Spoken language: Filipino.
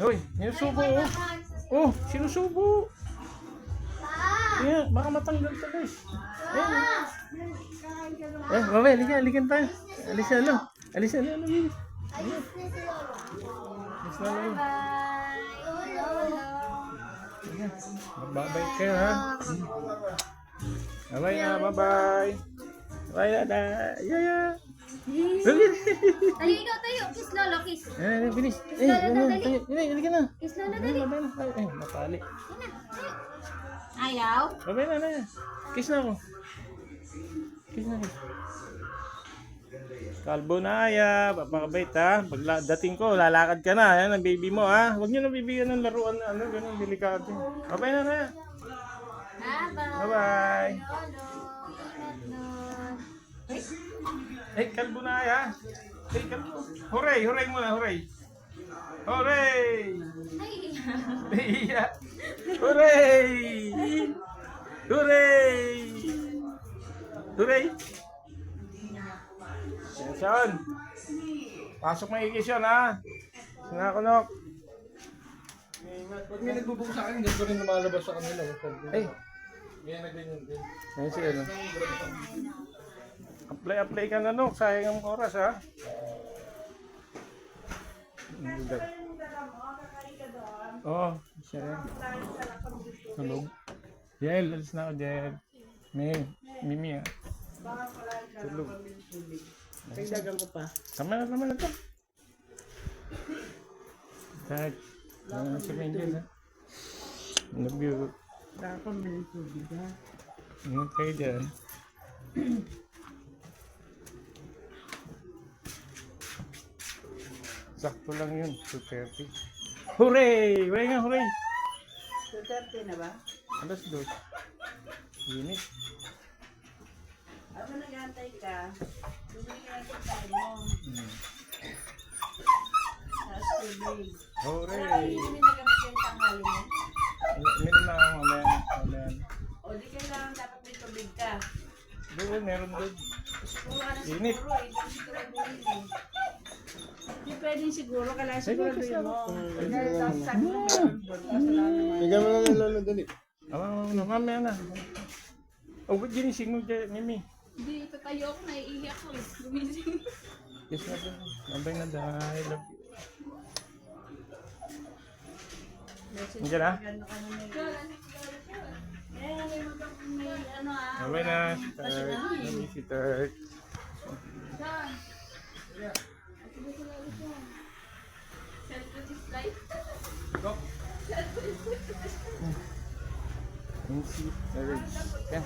Hoy, sinusubo oh. Oh, sinusubo. Kaya, baka matanggal to guys. Ayan. Eh, babay, halika, halikan tayo. Alis na ano. Alis na ano. ano. Ayan. Alis na. Ayan. Magbabay kayo ha. Bye-bye na, bye-bye. Bye na, da. Yaya. Tayo ikaw, tayo. Kiss lolo, kiss. Ayan, ayan, bilis. Eh, Dali, ano, dali. tayo. Dali, halika na. Kiss lolo, Ayan, dali. ay, napali. Ayaw? Babay na, na. Kiss na ako. Kiss na, kiss. Kalbo na aya, papakabait ha. Pag dating ko, lalakad ka na. Yan ang baby mo ha. Huwag niyo na bibigyan ng laruan na ano, ganun, delikado. Babay na na. Bye-bye. Bye-bye. Eh, kalbo na aya. Eh, kalbo. Hooray, hooray muna, hooray. Hooray! Ay, Iya. Hooray! Hooray! Hooray! Sean! Pasok maigis yun, ha? Sinakunok. Pag may nagbubuko sa akin, ganito rin lumalabas sa kanila. Ay, May na ganyan din. ayun si ano. Apply, apply ka na, Nok. Sayang ang oras, ha? Oo, oh, siya. Tulog. Jel, alis na ako, Jel. May, Mimi, ha? Tulog. Dagdagan ko pa. Tama na naman na to. Tag. Ano na si Angel, ha? Love you. Dapat may tubig ha. Ingat kayo dyan. Sakto lang yun. 2.30. Hooray! Hooray nga, hooray! 2.30 na ba? Alas dos. Init. Ako nag-antay ka. Tubig ka natin tayo mo. Hmm. Tapos tubig. Hooray! Hindi nagamit yung tanghali mo. Meron na ako mamaya. Mamaya. O di kailangan dapat may tubig ka. Doon, meron doon. Ka na Init. siguro eh. Eh. Hindi pwedeng siguro. Kailangan siguraduhin mo. ako. Dahil sa sakto meron doon. Kaso lang naman. Bigyan mo na ng lolo dali. Ah, ano, mamaya na. Oh, ba't ginising mo dyan, Mimi? Hindi, tatayo ako. Naiiyak ako eh. Gumising. Yes na po. Nabay na dahil. Love you. Nandiyan na? ka na may- Eh, ano ah. Nabay na. Si Tart. Mami si Tart. Si Tart. Yan.